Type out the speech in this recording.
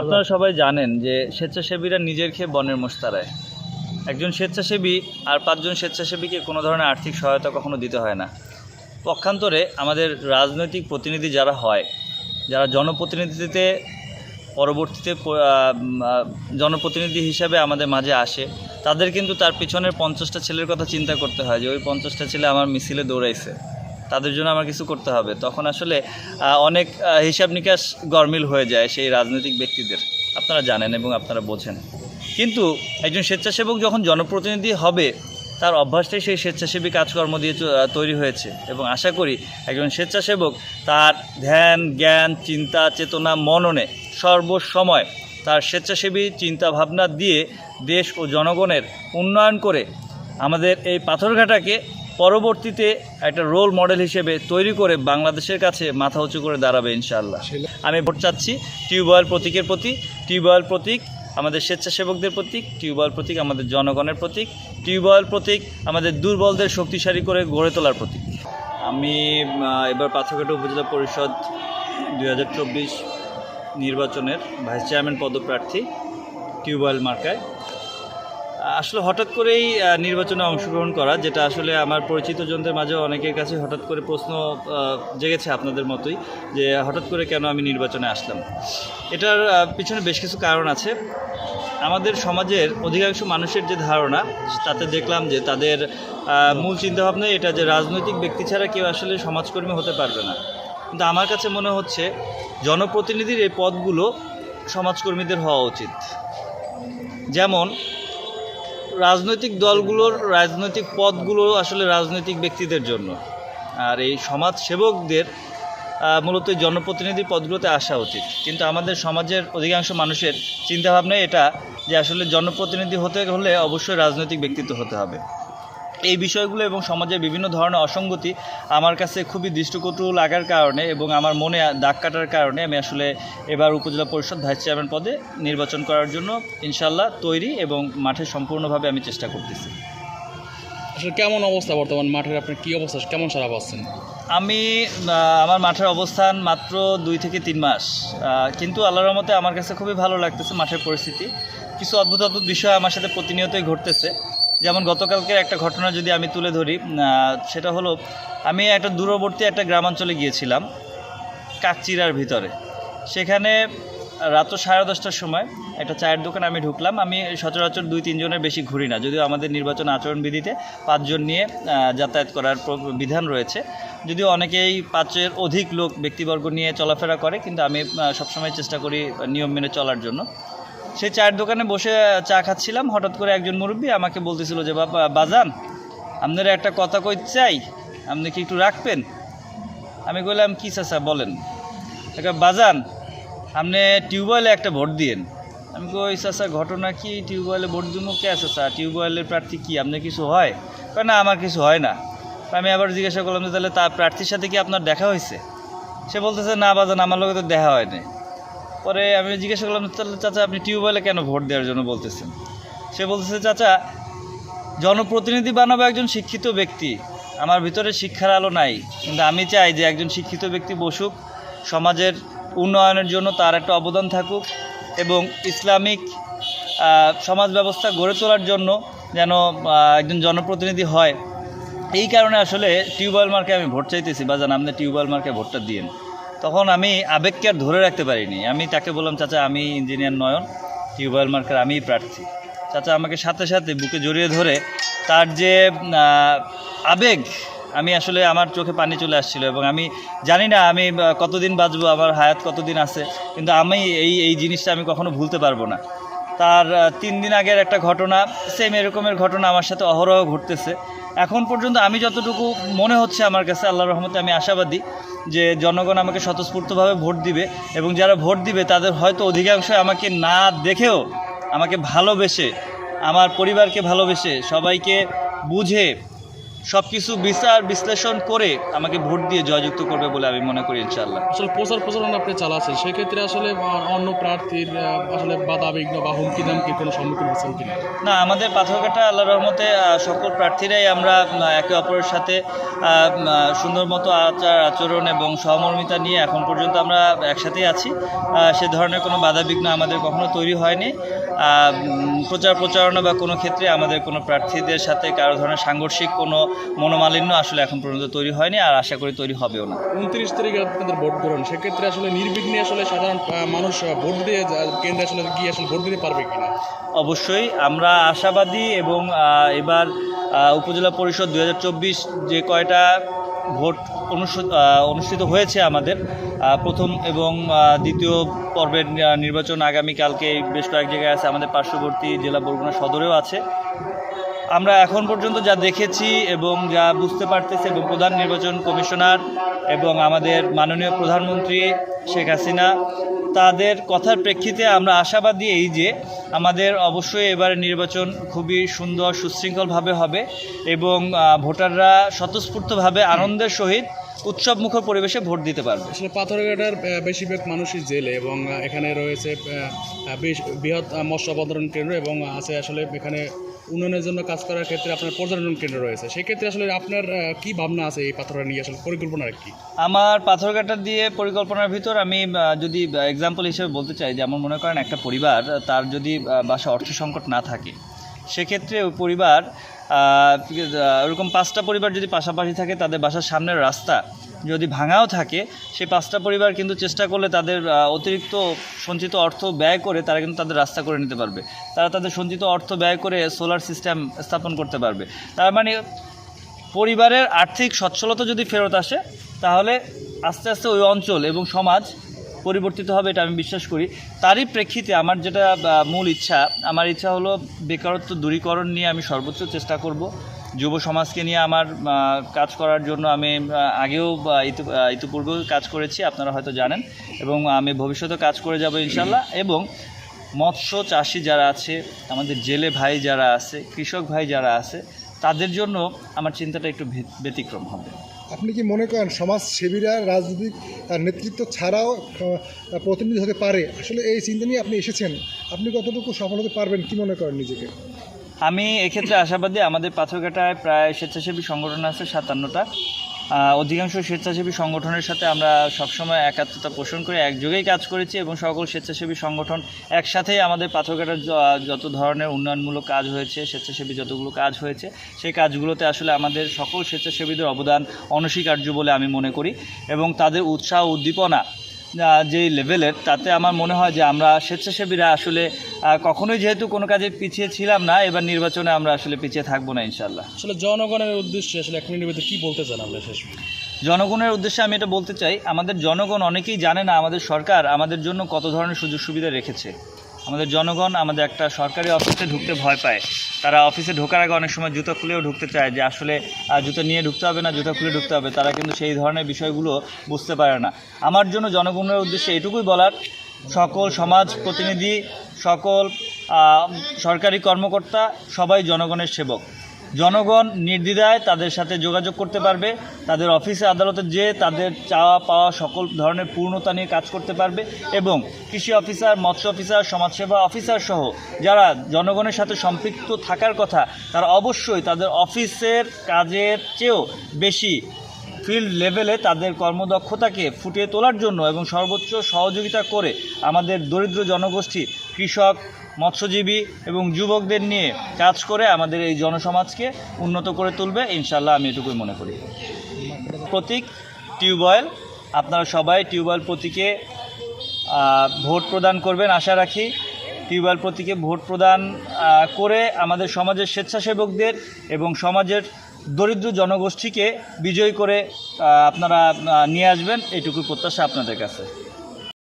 আপনারা সবাই জানেন যে স্বেচ্ছাসেবীরা নিজের খেয়ে বনের মোস্তারায় একজন স্বেচ্ছাসেবী আর পাঁচজন স্বেচ্ছাসেবীকে কোনো ধরনের আর্থিক সহায়তা কখনো দিতে হয় না। পক্ষান্তরে আমাদের রাজনৈতিক প্রতিনিধি যারা হয় যারা জনপ্রতিনিধিতে পরবর্তীতে জনপ্রতিনিধি হিসাবে আমাদের মাঝে আসে তাদের কিন্তু তার পিছনের পঞ্চাশটা ছেলের কথা চিন্তা করতে হয় যে ওই পঞ্চাশটা ছেলে আমার মিছিলে দৌড়াইছে। তাদের জন্য আমার কিছু করতে হবে। তখন আসলে অনেক হিসাব নিকাশ গরমিল হয়ে যায় সেই রাজনৈতিক ব্যক্তিদের। আপনারা জানেন এবং আপনারা বোঝেন। কিন্তু একজন স্বেচ্ছাসেবক যখন জনপ্রতিনিধি হবে, তার অভ্যাসটাই সেই স্বেচ্ছাসেবী কাজকর্ম দিয়ে তৈরি হয়েছে। এবং আশা করি একজন স্বেচ্ছাসেবক তার ধ্যান, জ্ঞান, চিন্তা, চেতনা, মননে সর্বসময় তার স্বেচ্ছাসেবী চিন্তা ভাবনা দিয়ে দেশ ও জনগণের উন্নয়ন করে আমাদের এই পাথরঘাটাকে পরবর্তীতে একটা রোল মডেল হিসেবে তৈরি করে বাংলাদেশের কাছে মাথা উঁচু করে দাঁড়াবে ইনশাআল্লাহ। আমি ভোট চাচ্ছি টিউবওয়েল প্রতীকের প্রতি, টিউবওয়েল প্রতীক আমাদের স্বেচ্ছাসেবকদের প্রতীক, টিউবওয়েল প্রতীক আমাদের জনগণের প্রতীক, টিউবওয়েল প্রতীক আমাদের দুর্বলদের শক্তিশালী করে গড়ে তোলার প্রতীক। আমি এবার পাথরঘাটা উপজেলা পরিষদ দু হাজার চব্বিশ নির্বাচনের ভাইস চেয়ারম্যান পদপ্রার্থী টিউবওয়েল মার্কায়। আসলে হঠাৎ করেই নির্বাচনে অংশগ্রহণ করা, যেটা আসলে আমার পরিচিত জনদের মাঝে অনেকের কাছে হঠাৎ করে প্রশ্ন জেগেছে আপনাদের মতোই, যে হঠাৎ করে কেন আমি নির্বাচনে আসলাম? এটার পিছনে বেশ কিছু কারণ আছে। আমাদের সমাজের অধিকাংশ মানুষের যে ধারণা, তাতে দেখলাম যে তাদের মূল চিন্তাভাবনা এটা যে রাজনৈতিক ব্যক্তি ছাড়া কেউ আসলে সমাজকর্মী হতে পারবে না। কিন্তু আমার কাছে মনে হচ্ছে, জনপ্রতিনিধির এই পদগুলো সমাজকর্মীদের হওয়া উচিত। যেমন রাজনৈতিক দলগুলোর রাজনৈতিক পদগুলো আসলে রাজনৈতিক ব্যক্তিদের জন্য। আর এই সমাজ সেবকদের মূলত জনপ্রতিনিধি পদগুলোতে আসা উচিত। কিন্তু আমাদের সমাজের অধিকাংশ মানুষের চিন্তাভাবনা এটা যে আসলে জনপ্রতিনিধি হতে হলে অবশ্যই রাজনৈতিক ব্যক্তিত্ব হতে হবে। এই বিষয়গুলো এবং সমাজের বিভিন্ন ধরনের অসঙ্গতি আমার কাছে খুবই দৃষ্টকটু লাগার কারণে এবং আমার মনে দাগ কাটার কারণে আমি আসলে এবার উপজেলা পরিষদ ভাইস চেয়ারম্যান পদে নির্বাচন করার জন্য ইনশাল্লাহ তৈরি এবং মাঠে সম্পূর্ণভাবে আমি চেষ্টা করতেছি। আসলে কেমন অবস্থা বর্তমান মাঠের? আপনার কী অবস্থা? কেমন সারা পাচ্ছেন? আমি আমার মাঠের অবস্থান মাত্র দুই থেকে তিন মাস। কিন্তু আল্লাহর রহমতে আমার কাছে খুবই ভালো লাগতেছে মাঠের পরিস্থিতি। কিছু অদ্ভুত অদ্ভুত বিষয় আমার সাথে প্রতিনিয়তই ঘটতেছে। যেমন গতকালকের একটা ঘটনা যদি আমি তুলে ধরি সেটা হলো, আমি একটা দূরবর্তী একটা গ্রামাঞ্চলে গিয়েছিলাম কাকচিরার ভিতরে। সেখানে রাত সাড়ে দশটার সময় একটা চায়ের দোকান আমি ঢুকলাম। আমি সচরাচর দুই, তিনজনের বেশি ঘুরি না, যদিও আমাদের নির্বাচন আচরণবিধিতে পাঁচজন নিয়ে যাতায়াত করার বিধান রয়েছে। যদিও অনেকেই পাঁচের অধিক লোক ব্যক্তিবর্গ নিয়ে চলাফেরা করে, কিন্তু আমি সবসময় চেষ্টা করি নিয়ম মেনে চলার জন্য। সেই চায়ের দোকানে বসে চা খাচ্ছিলাম। হঠাৎ করে একজন মুরব্বী আমাকে বলতেছিল যে, বাবা, বাজান, আপনারা একটা কথা কই চাই। আপনি কি একটু রাখবেন? আমি বললাম কী চাচা, বলেন। একটা বাজান, আপনি টিউবওয়েলে একটা ভোট দিয়েন। আমি কই চাচা, ঘটনা কি? টিউবওয়েলে ভোট দিব কে স্যার টিউবওয়েলের প্রার্থী কি? আপনার কিছু হয়? কয়, না, আমার কিছু হয় না। আমি আবার জিজ্ঞাসা করলাম যে, তাহলে তার প্রার্থীর সাথে কি আপনার দেখা হয়েছে সে বলতেছে, না, বাজান, আমার লোকে তো দেখা হয়নি। পরে আমি জিজ্ঞাসা করলাম, তাহলে চাচা আপনি টিউবওয়েলে কেন ভোট দেওয়ার জন্য বলতেছেন? সে বলতেছে, চাচা, জনপ্রতিনিধি বানাবো একজন শিক্ষিত ব্যক্তি। আমার ভিতরে শিক্ষার আলো নাই। কিন্তু আমি চাই যে একজন শিক্ষিত ব্যক্তি বসুক, সমাজের উন্নয়নের জন্য তার একটা অবদান থাকুক এবং ইসলামিক সমাজ ব্যবস্থা গড়ে তোলার জন্য যেন একজন জনপ্রতিনিধি হয়। এই কারণে আসলে টিউবওয়েল মার্কে আমি ভোট চাইতেছি। বা জান আপনি টিউবওয়েল মার্কে ভোটটা দিয়েন। তখন আমি আবেগকে আর ধরে রাখতে পারিনি। আমি তাকে বললাম, চাচা, আমি ইঞ্জিনিয়ার নয়ন, টিউবওয়েল মার্কার, আমিই প্রার্থী। চাচা আমাকে সাথে সাথে বুকে জড়িয়ে ধরে তার যে আবেগ, আমি আসলে আমার চোখে পানি চলে আসছিল এবং আমি জানি না আমি কতদিন বাঁচবো, আমার হায়াত কতদিন আছে, কিন্তু আমি এই এই জিনিসটা আমি কখনো ভুলতে পারব না। তার তিন দিন আগের একটা ঘটনা সেম এরকমের ঘটনা আমার সাথে অহরহ ঘটতেছে। এখন পর্যন্ত আমি যতটুকু মনে হচ্ছে আমার কাছে আল্লাহ রহমতে আমি আশাবাদী। যে জনগণ আমাকে স্বতঃস্ফূর্তভাবে ভোট দিবে এবং যারা ভোট দিবে তাদের হয়তো অধিকাংশ আমাকে না দেখেও আমাকে ভালোবেসে, আমার পরিবারকে ভালোবেসে সবাইকে বুঝে সব কিছু বিচার বিশ্লেষণ করে আমাকে ভোট দিয়ে জয়যুক্ত করবে বলে আমি মনে করি ইনশাল্লাহ আসলে প্রচার প্রচারণা আপনি চালাচ্ছেন সেক্ষেত্রে আসলে অন্য প্রার্থীর আসলে বাধা বিঘ্ন বা হুমকি দামকি কোনো সম্মুখীন হচ্ছেন কিনা? না আমাদের পাথরঘাটা আল্লাহ রহমতে সকল প্রার্থীরাই আমরা একে অপরের সাথে সুন্দর মতো আচার আচরণ এবং সহমর্মিতা নিয়ে এখন পর্যন্ত আমরা একসাথেই আছি। সে ধরনের কোনো বাধা বিঘ্ন আমাদের কখনো তৈরি হয়নি। প্রচার প্রচারণা বা কোনো ক্ষেত্রে আমাদের কোনো প্রার্থীদের সাথে কারও ধরনের সাংঘর্ষিক কোনো মনোমালিন্য আসলে এখন পর্যন্ত তৈরি হয়নি আর আশা করি তৈরি হবেও না। উনত্রিশ তারিখে আপনাদের ভোট গ্রহণ সেক্ষেত্রে আসলে নির্বিঘ্নে আসলে সাধারণ মানুষ ভোট দিয়ে কেন্দ্রে আসলে গিয়ে আসলে ভোট দিতে পারবে কিনা? অবশ্যই আমরা আশাবাদী এবং এবার উপজেলা পরিষদ দু হাজার চব্বিশ যে কয়টা ভোট অনুষ্ঠিত হয়েছে আমাদের। প্রথম এবং দ্বিতীয় পর্বের নির্বাচন আগামীকালকে বেশ কয়েক জায়গায় আছে। আমাদের পার্শ্ববর্তী জেলা বরগুনা সদরেও আছে। আমরা এখন পর্যন্ত যা দেখেছি এবং যা বুঝতে পারতেছি এবং প্রধান নির্বাচন কমিশনার এবং আমাদের মাননীয় প্রধানমন্ত্রী শেখ হাসিনা তাদের কথার প্রেক্ষিতে আমরা আশাবাদী এই যে আমাদের অবশ্যই এবারে নির্বাচন খুবই সুন্দর সুশৃঙ্খলভাবে হবে এবং ভোটাররা স্বতঃস্ফূর্তভাবে আনন্দের সহিত উৎসবমুখর পরিবেশে ভোট দিতে পারবে। আসলে পাথরঘাটার বেশিরভাগ মানুষই জেলে এবং এখানে রয়েছে বেশ বৃহৎ মৎস্য অবতরণ কেন্দ্র এবং আছে আসলে এখানে উন্নয়নের জন্য কাজ করার ক্ষেত্রে আপনার পর্যটন কেন্দ্র রয়েছে। সেক্ষেত্রে আসলে আপনার কি ভাবনা আছে এই পাথরঘাটা নিয়ে? আসলে পরিকল্পনা কি? আমার পাথরঘাটা দিয়ে পরিকল্পনার ভিতর আমি যদি এক্সাম্পল হিসেবে বলতে চাই যেমন মনে করেন একটা পরিবার তার যদি বাসা অর্থ সংকট না থাকে সেক্ষেত্রে ওই পরিবার ওরকম পাঁচটা পরিবার যদি পাশাপাশি থাকে, তাদের বাসার সামনের রাস্তা যদি ভাঙাও থাকে, সেই পাঁচটা পরিবার কিন্তু চেষ্টা করলে তাদের অতিরিক্ত সঞ্চিত অর্থ ব্যয় করে তারা কিন্তু তাদের রাস্তা করে নিতে পারবে। তারা তাদের সঞ্চিত অর্থ ব্যয় করে সোলার সিস্টেম স্থাপন করতে পারবে। তার মানে পরিবারের আর্থিক সচ্ছলতা যদি ফেরত আসে, তাহলে আস্তে আস্তে ওই অঞ্চল এবং সমাজ পরিবর্তিত হবে এটা আমি বিশ্বাস করি। তারই প্রেক্ষিতে আমার যেটা মূল ইচ্ছা, আমার ইচ্ছা হলো বেকারত্ব দূরীকরণ নিয়ে আমি সর্বোচ্চ চেষ্টা করব। যুব সমাজকে নিয়ে আমার কাজ করার জন্য আমি আগেও ইতিপূর্বেও কাজ করেছি, আপনারা হয়তো জানেন। এবং আমি ভবিষ্যতে কাজ করে যাব ইনশাল্লাহ এবং মৎস্য চাষি যারা আছে, আমাদের জেলে ভাই যারা আছে, কৃষক ভাই যারা আছে, তাদের জন্য আমার চিন্তাটা একটু ব্যতিক্রম হবে। আপনি কি মনে করেন সমাজসেবীরা, রাজনৈতিক নেতৃত্ব ছাড়াও প্রতিনিধি হতে পারে? আসলে এই চিন্তা নিয়ে আপনি এসেছেন। আপনি কতটুকু সফল হতে পারবেন, কি মনে করেন নিজেকে? আমি এক্ষেত্রে আশাবাদী, আমাদের পাথরঘাটায় প্রায় স্বেচ্ছাসেবী সংগঠন আছে সাতান্নটা। অধিকাংশ স্বেচ্ছাসেবী সংগঠনের সাথে আমরা সবসময় একাত্মতা পোষণ করে একযোগেই কাজ করেছি এবং সকল স্বেচ্ছাসেবী সংগঠন একসাথেই আমাদের পাথরঘাটার যত ধরনের উন্নয়নমূলক কাজ হয়েছে, স্বেচ্ছাসেবী যতগুলো কাজ হয়েছে, সেই কাজগুলোতে আসলে আমাদের সকল স্বেচ্ছাসেবীদের অবদান অনস্বীকার্য বলে আমি মনে করি এবং তাদের উৎসাহ উদ্দীপনা যে লেভেলের তাতে আমার মনে হয় যে আমরা স্বেচ্ছাসেবীরা আসলে কখনোই যেহেতু কোনো কাজে পিছিয়ে ছিলাম না এবার নির্বাচনে আমরা আসলে পিছিয়ে থাকব না ইনশাল্লাহ আসলে জনগণের উদ্দেশ্যে আসলে এক মিনিটের কী কি বলতে চান আমরা শেষ জনগণের উদ্দেশ্যে আমি এটা বলতে চাই আমাদের জনগণ অনেকেই জানে না আমাদের সরকার আমাদের জন্য কত ধরনের সুযোগ সুবিধা রেখেছে। আমাদের জনগণ আমাদের একটা সরকারি অফিসে ঢুকতে ভয় পায়। তারা অফিসে ঢোকার আগে অনেক সময় জুতো খুলেও ঢুকতে চায় যে আসলে জুতো নিয়ে ঢুকতে হবে না, জুতো খুলে ঢুকতে হবে। তারা কিন্তু সেই ধরনের বিষয়গুলো বুঝতে পারে না। আমার জন্য জনগণের উদ্দেশ্যে এটুকুই বলার, সকল সমাজ প্রতিনিধি, সকল সরকারি কর্মকর্তা, সবাই জনগণের সেবক। জনগণ নির্দ্বিধায় তাদের সাথে যোগাযোগ করতে পারবে, তাদের অফিসে আদালতে যে তাদের চাওয়া পাওয়া সকল ধরনের পূর্ণতা নিয়ে কাজ করতে পারবে এবং কৃষি অফিসার, মৎস্য অফিসার, সমাজসেবা অফিসার সহ যারা জনগণের সাথে সম্পৃক্ত থাকার কথা, তারা অবশ্যই তাদের অফিসের কাজের চেয়েও বেশি ফিল্ড লেভেলে তাদের কর্মদক্ষতাকে ফুটিয়ে তোলার জন্য এবং সর্বোচ্চ সহযোগিতা করে আমাদের দরিদ্র জনগোষ্ঠী, কৃষক, মৎস্যজীবী এবং যুবকদের নিয়ে কাজ করে আমাদের এই জনসমাজকে উন্নত করে তুলবে। ইনশাল্লাহ আমি এটুকুই মনে করি। প্রতীক, টিউবওয়েল। আপনারা সবাই টিউবওয়েল প্রতীকে ভোট প্রদান করবেন আশা রাখি। টিউবওয়েল প্রতীকে ভোট প্রদান করে আমাদের সমাজের স্বেচ্ছাসেবকদের এবং সমাজের দরিদ্র জনগোষ্ঠীকে বিজয় করে আপনারা নিয়ে আসবেন এটুকু প্রত্যাশা আপনাদের কাছে।